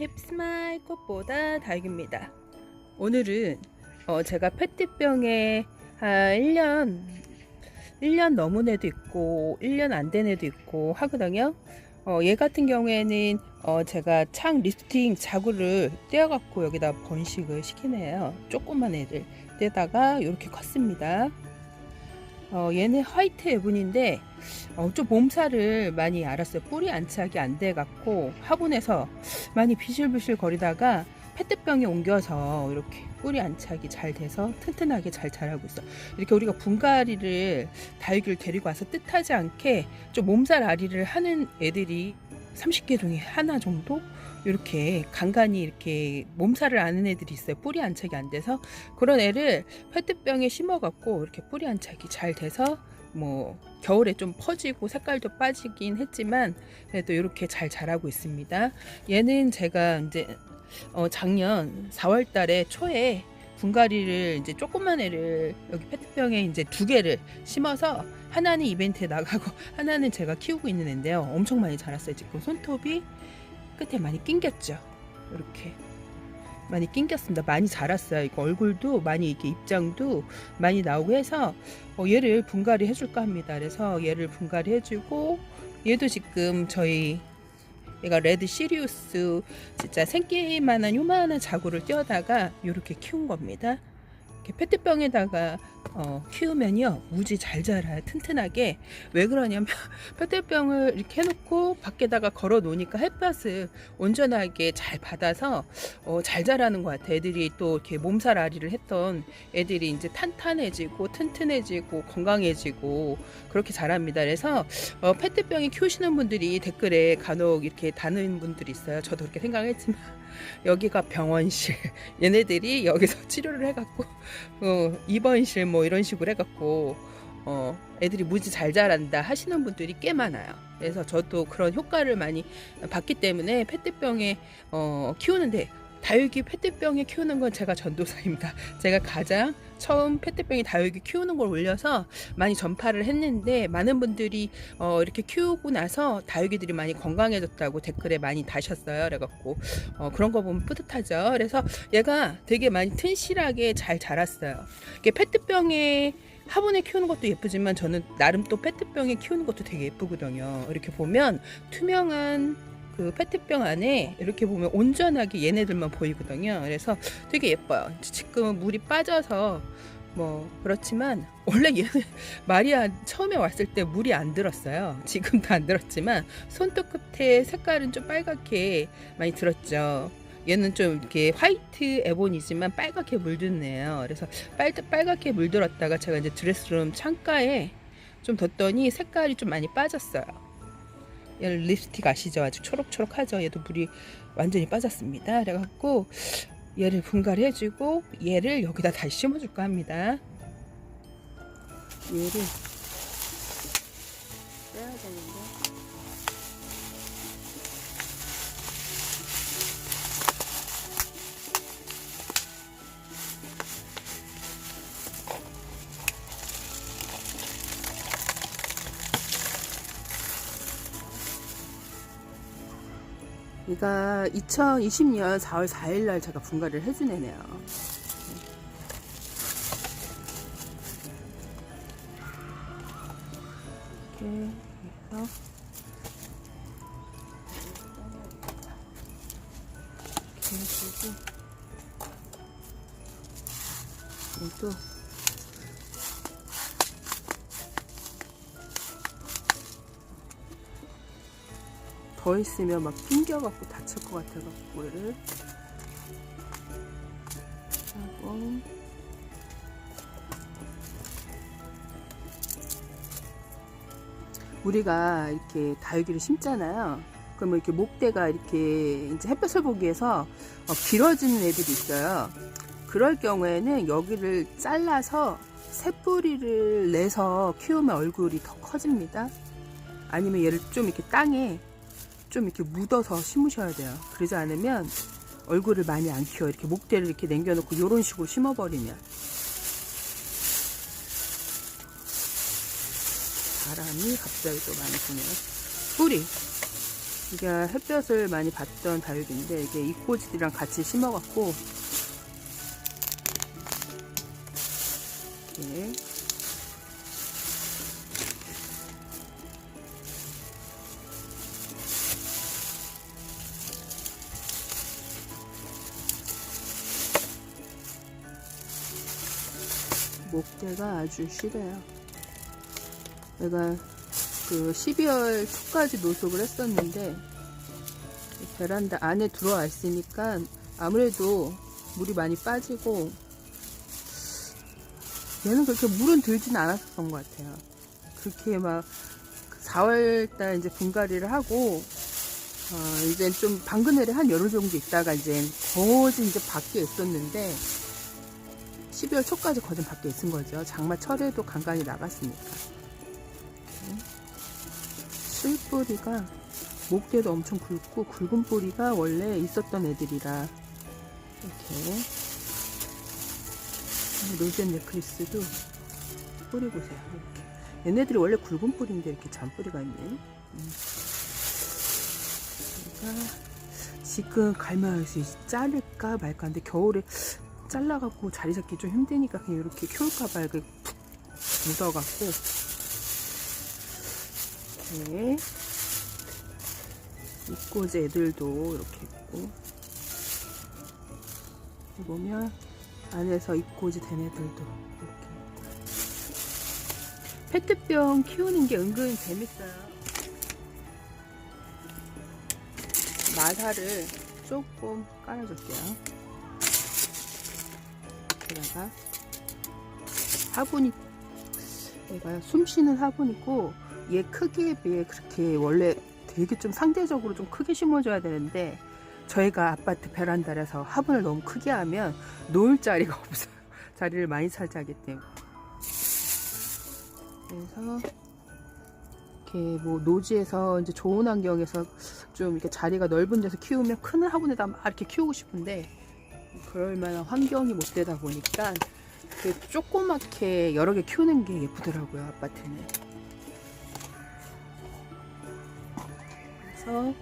힙스마일 꽃보다 다육입니다. 오늘은 어, 제가 페트병에 한 1년 1년 넘은 애도 있고 1년 안 된 애도 있고 하거든요. 어, 얘 같은 경우에는 어, 제가 창 리스팅 자구를 떼어갖고 여기다 번식을 시키네요. 조그만 애를 떼다가 이렇게 컸습니다. 어, 얘는 화이트 에븐인데 어, 좀 몸살을 많이 알았어요. 뿌리 안착이 안 돼갖고 화분에서 많이 비실비실 거리다가 페트병에 옮겨서 이렇게 뿌리 안착이 잘 돼서 튼튼하게 잘 자라고 있어. 이렇게 우리가 분갈이를 다육이를 데리고 와서 뜻하지 않게 좀 몸살 알이를 하는 애들이 30개 중에 하나 정도 이렇게 간간히 이렇게 몸살을 아는 애들이 있어요. 뿌리 안착이 안 돼서 그런 애를 페트병에 심어갖고 이렇게 뿌리 안착이 잘 돼서 뭐 겨울에 좀 퍼지고 색깔도 빠지긴 했지만 그래도 이렇게 잘 자라고 있습니다. 얘는 제가 이제 어 작년 4월 달에 초에 분갈이를 이제 조그만 애를 여기 페트병에 이제 두 개를 심어서 하나는 이벤트에 나가고 하나는 제가 키우고 있는 애인데요. 엄청 많이 자랐어요. 지금 손톱이 끝에 많이 낑겼죠. 이렇게 많이 낑겼습니다. 많이 자랐어요. 이거 얼굴도 많이 이게 입장도 많이 나오고 해서 어, 얘를 분갈이 해줄까 합니다. 그래서 얘를 분갈이 해주고 얘도 지금 저희 얘가 레드 시리우스 진짜 생기만한 요만한 자구를 떼어다가 이렇게 키운 겁니다. 이렇게 페트병에다가 어, 키우면요 무지 잘 자라요 튼튼하게. 왜 그러냐면 페트병을 이렇게 해놓고 밖에다가 걸어 놓으니까 햇볕을 온전하게 잘 받아서 어, 잘 자라는 것 같아 애들이 또 이렇게 몸살 아리를 했던 애들이 이제 탄탄해지고 튼튼해지고 건강해지고 그렇게 자랍니다. 그래서 어, 페트병에 키우시는 분들이 댓글에 간혹 이렇게 다는 분들이 있어요. 저도 그렇게 생각했지만 여기가 병원실. 얘네들이 여기서 치료를 해갖고 어, 입원실 뭐 이런 식으로 해갖고 어, 애들이 무지 잘 자란다 하시는 분들이 꽤 많아요. 그래서 저도 그런 효과를 많이 봤기 때문에 페트병에 어, 키우는데 다육이 페트병에 키우는 건 제가 전도사입니다. 제가 가장 처음 페트병에 다육이 키우는 걸 올려서 많이 전파를 했는데 많은 분들이 어, 이렇게 키우고 나서 다육이들이 많이 건강해졌다고 댓글에 많이 다셨어요. 그래갖고 어, 그런 거 보면 뿌듯하죠. 그래서 얘가 되게 많이 튼실하게 잘 자랐어요. 이게 페트병에 화분에 키우는 것도 예쁘지만 저는 나름 또 페트병에 키우는 것도 되게 예쁘거든요. 이렇게 보면 투명한 그 페트병 안에 이렇게 보면 온전하게 얘네들만 보이거든요. 그래서 되게 예뻐요. 지금은 물이 빠져서 뭐 그렇지만 원래 얘는 마리아 처음에 왔을 때 물이 안 들었어요. 지금도 안 들었지만 손톱 끝에 색깔은 좀 빨갛게 많이 들었죠. 얘는 좀 이렇게 화이트 에본이지만 빨갛게 물드네요. 그래서 빨, 빨갛게 물들었다가 제가 이제 드레스룸 창가에 좀 뒀더니 색깔이 좀 많이 빠졌어요. 립스틱 아시죠? 아주 초록초록하죠? 얘도 물이 완전히 빠졌습니다. 그래갖고 얘를 분갈이 해주고 얘를 여기다 다시 심어줄까 합니다. 얘를 빼야 되는데. 얘가 2020년 4월 4일 날 제가 분갈이를 해준 애네요. 이렇게 해서 있으면 막 낑겨갖고 다칠 것 같아갖고 얘를 하고 우리가 이렇게 다육이를 심잖아요. 그러면 이렇게 목대가 이렇게 이제 햇볕을 보기 위해서 어, 길어지는 애들이 있어요. 그럴 경우에는 여기를 잘라서 새뿌리를 내서 키우면 얼굴이 더 커집니다. 아니면 얘를 좀 이렇게 땅에 좀 이렇게 묻어서 심으셔야 돼요. 그러지 않으면 얼굴을 많이 안 키워. 이렇게 목대를 이렇게 남겨놓고 이런 식으로 심어버리면. 바람이 갑자기 또 많이 부네요. 뿌리. 이게 햇볕을 많이 받던 다육인데 이게 이꼬지들이랑 같이 심어갖고 이렇게 목대가 아주 실해요. 내가 그 12월 초까지 노숙을 했었는데 이 베란다 안에 들어와 있으니까 아무래도 물이 많이 빠지고 얘는 그렇게 물은 들진 않았었던 것 같아요. 그렇게 막 4월달 이제 분갈이를 하고 어 이제 좀 방그늘에 한 열흘 정도 있다가 이제 거진 이제 밖에 있었는데 12월 초까지 거진 밖에 있은 거죠. 장마 철에도 간간히 나갔으니까. 실뿌리가 목대도 엄청 굵고 굵은 뿌리가 원래 있었던 애들이라 이렇게 로젠 네클리스도 뿌리 보세요. 이렇게 얘네들이 원래 굵은 뿌리인데 이렇게 잔뿌리가 있네. 음. 그러니까 지금 갈매기에서 자를까 말까 하는데 겨울에 잘라갖고 자리 잡기 좀 힘드니까 그냥 이렇게 키울까봐 묻어갖고. 이렇게. 이꼬지 애들도 이렇게 있고. 보면 안에서 이꼬지 된 애들도 이렇게. 페트병 키우는 게 은근 재밌어요. 마사를 조금 깔아줄게요 여기다가 화분이 얘가 숨쉬는 화분이고 얘 크기에 비해 그렇게 원래 되게 좀 상대적으로 좀 크게 심어줘야 되는데 저희가 아파트 베란다라서 화분을 너무 크게 하면 놓을 자리가 없어요. 자리를 많이 차지하기 때문에. 그래서 이렇게 뭐 노지에서 이제 좋은 환경에서 좀 이렇게 자리가 넓은 데서 키우면 큰 화분에다 막 이렇게 키우고 싶은데 그럴 만한 환경이 못 되다 보니까 그 조그맣게 여러 개 키우는 게 예쁘더라고요 아파트는. 그래서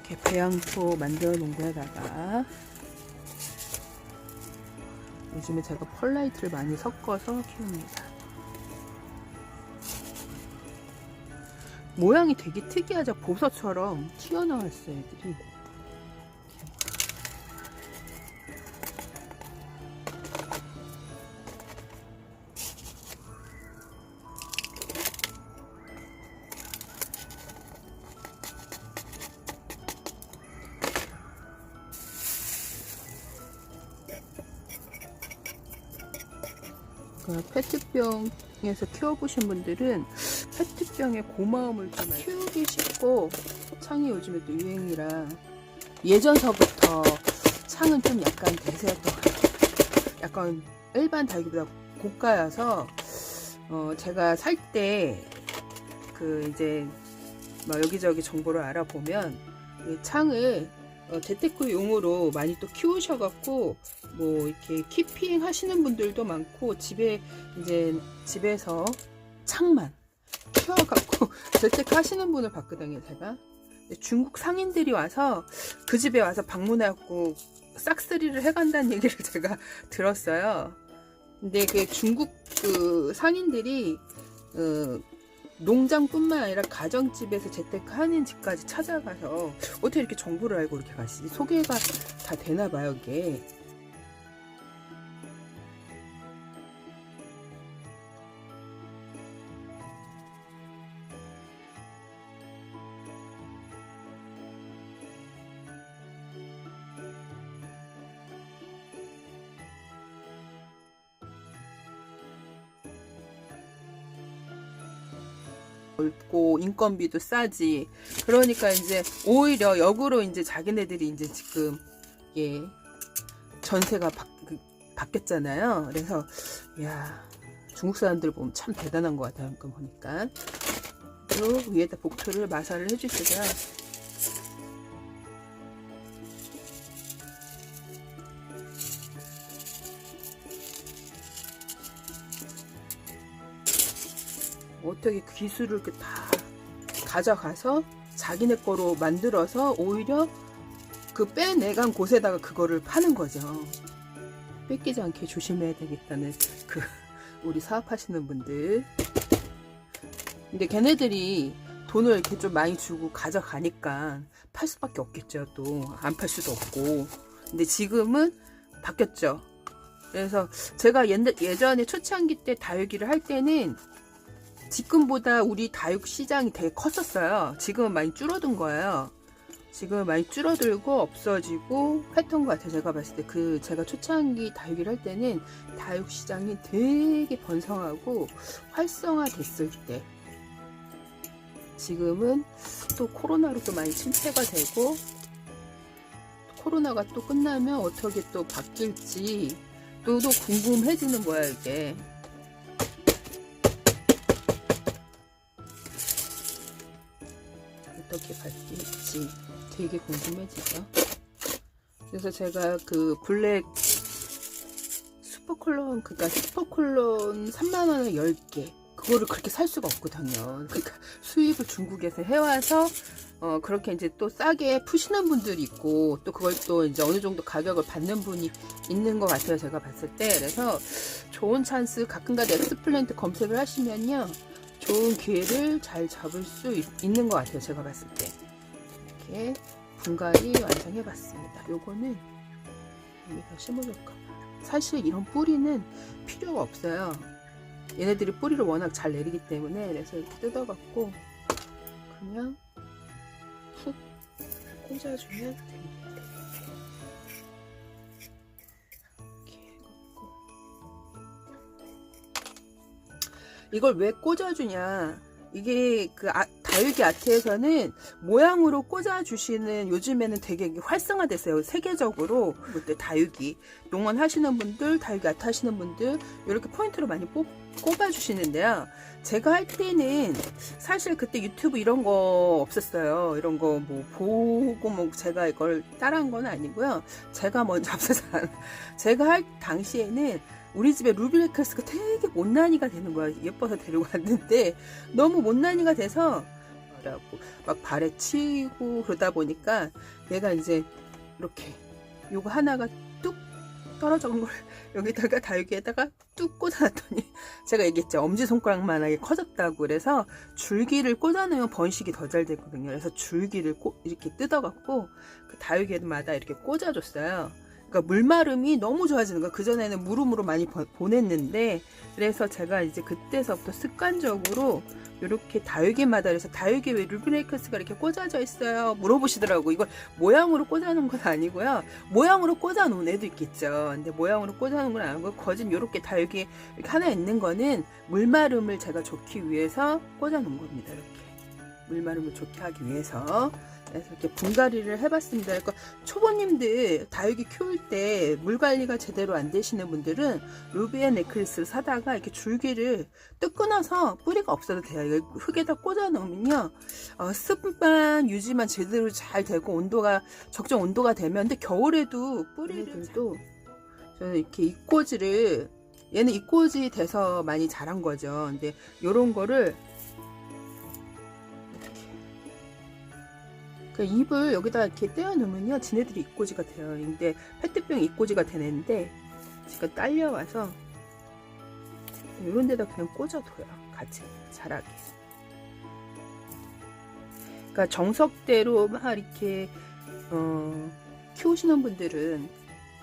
이렇게 배양토 만들어 놓은 거에다가 요즘에 제가 펄라이트를 많이 섞어서 키웁니다. 모양이 되게 특이하죠. 보석처럼 튀어나왔어요, 애들이. 그 페트병에서 키워보신 분들은 페트병의 고마움을 좀. 키우기 쉽고 창이 요즘에 또 유행이라 예전 서부터 창은 좀 약간 대세였던 것 같아요. 약간 일반 다육이보다 고가여서 어 제가 살 때 그 이제 뭐 여기저기 정보를 알아보면 이 창을 어, 재테크용으로 많이 또 키우셔갖고 뭐 이렇게 키핑 하시는 분들도 많고 집에 이제 집에서 창만 키워갖고 재테크 하시는 분을 봤거든요 제가. 중국 상인들이 와서 그 집에 와서 방문해갖고 싹쓸이를 해간다는 얘기를 제가 들었어요. 근데 그 중국 그 상인들이 어, 농장뿐만 아니라 가정집에서 재테크하는 집까지 찾아가서 어떻게 이렇게 정보를 알고 이렇게 가시지? 소개가 다 되나 봐요, 이게. 넓고 인건비도 싸지. 그러니까 이제 오히려 역으로 이제 자기네들이 이제 지금 예 전세가 바, 그, 바뀌었잖아요. 그래서 야 중국 사람들 보면 참 대단한 것 같아요. 보니까 또 위에다 복토를 마사를 해주시고요. 어떻게 기술을 이렇게 다 가져가서 자기네 거로 만들어서 오히려 그 빼내간 곳에다가 그거를 파는 거죠. 뺏기지 않게 조심해야 되겠다는 그 우리 사업하시는 분들. 근데 걔네들이 돈을 이렇게 좀 많이 주고 가져가니까 팔 수밖에 없겠죠. 또 안 팔 수도 없고. 근데 지금은 바뀌었죠. 그래서 제가 예전에 초창기 때 다육이를 할 때는 지금보다 우리 다육 시장이 되게 컸었어요. 지금은 많이 줄어든 거예요. 지금은 많이 줄어들고 없어지고 했던 것 같아요. 제가 봤을 때 그 제가 초창기 다육이를 할 때는 다육 시장이 되게 번성하고 활성화됐을 때 지금은 또 코로나로 또 많이 침체가 되고 코로나가 또 끝나면 어떻게 또 바뀔지 또, 또 궁금해지는 거야 이게 어떻게 바뀔지 되게 궁금해지죠 그래서 제가 그 블랙 슈퍼콜론 그니까 슈퍼콜론 3만원에 10개 그거를 그렇게 살 수가 없거든요 그러니까 수입을 중국에서 해와서 어, 그렇게 이제 또 싸게 푸시는 분들이 있고, 또 그걸 또 이제 어느 정도 가격을 받는 분이 있는 것 같아요. 제가 봤을 때. 그래서 좋은 찬스, 가끔가다 엑스플랜트 검색을 하시면요. 좋은 기회를 잘 잡을 수 있, 있는 것 같아요. 제가 봤을 때. 이렇게 분갈이 완성해 봤습니다. 요거는 여기다 심어줄까 사실 이런 뿌리는 필요가 없어요. 얘네들이 뿌리를 워낙 잘 내리기 때문에 그래서 이렇게 뜯어갖고 그냥 푹 꽂아주면 됩니다. 이걸 왜 꽂아주냐? 이게 그 아, 다육이 아트에서는 모양으로 꽂아주시는 요즘에는 되게 활성화됐어요. 세계적으로 그때 다육이 농원 하시는 분들, 다육이 아트 하시는 분들 이렇게 포인트로 많이 뽑, 꼽아주시는데요. 제가 할 때는 사실 그때 유튜브 이런 거 없었어요. 이런 거 뭐 보고 뭐 제가 이걸 따라한 건 아니고요. 제가 먼저 앞서서 한- 제가 할 당시에는 우리 집에 루비레크스가 되게 못난이가 되는 거야. 예뻐서 데리고 왔는데 너무 못난이가 돼서 라고 막 발에 치고 그러다 보니까 얘가 이제 이렇게 요거 하나가 뚝 떨어진 걸 여기다가 다육이에다가 뚝 꽂아놨더니 제가 얘기했죠. 엄지손가락만하게 커졌다고 그래서 줄기를 꽂아놓으면 번식이 더 잘 되거든요. 그래서 줄기를 꽂- 이렇게 뜯어갖고 그 다육이마다 이렇게 꽂아줬어요 그러니까 물마름이 너무 좋아지는 거야. 그전에는 물음으로 많이 보- 보냈는데 그래서 제가 이제 그때서부터 습관적으로 이렇게 다육이마다 그래서 다육이 왜 루비네이커스가 이렇게 꽂아져 있어요? 물어보시더라고. 이걸 모양으로 꽂아놓은 건 아니고요. 모양으로 꽂아놓은 애도 있겠죠. 근데 모양으로 꽂아놓은 건 아니고 거진 이렇게 다육이 이렇게 하나 있는 거는 물마름을 제가 좋기 위해서 꽂아놓은 겁니다 이렇게. 물마름을 좋게 하기 위해서 그래서 이렇게 분갈이를 해봤습니다. 그러니까 초보님들 다육이 키울 때 물 관리가 제대로 안 되시는 분들은 루비의 넥클리스를 사다가 이렇게 줄기를 뜯 끊어서 뿌리가 없어도 돼요. 이거 흙에다 꽂아 놓으면요, 어, 습만 유지만 제대로 잘 되고 온도가 적정 온도가 되면 근데 겨울에도 뿌리들도 저는 이렇게 이꼬지를 얘는 이꼬지 돼서 많이 자란 거죠. 근데 요런 거를 그 잎을 여기다 이렇게 떼어 놓으면요 지네들이 입꼬지가 돼요 근데 페트병 입꼬지가 되는데 제가 딸려와서 이런 데다 그냥 꽂아둬요 같이 자라게. 그러니까 정석대로 막 이렇게 어, 키우시는 분들은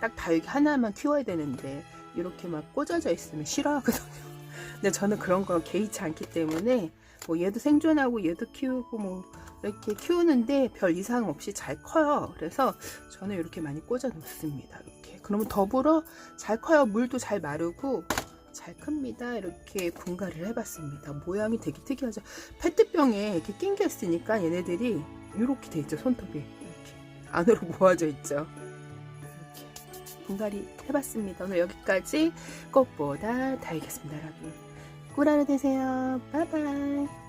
딱 다육이 하나만 키워야 되는데 이렇게 막 꽂아져 있으면 싫어하거든요. 근데 저는 그런 거 개의치 않기 때문에 뭐 얘도 생존하고 얘도 키우고 뭐 이렇게 키우는데 별 이상 없이 잘 커요. 그래서 저는 이렇게 많이 꽂아 놓습니다. 이렇게. 그러면 더불어 잘 커요. 물도 잘 마르고 잘 큽니다. 이렇게 분갈이를 해봤습니다. 모양이 되게 특이하죠. 페트병에 이렇게 낑겨 있으니까 얘네들이 이렇게 돼 있죠. 손톱이 이렇게 안으로 모아져 있죠. 이렇게 분갈이 해봤습니다. 오늘 여기까지 꽃보다 다이겠습니다, 여러분. 꿀 하루 되세요. 바이바이.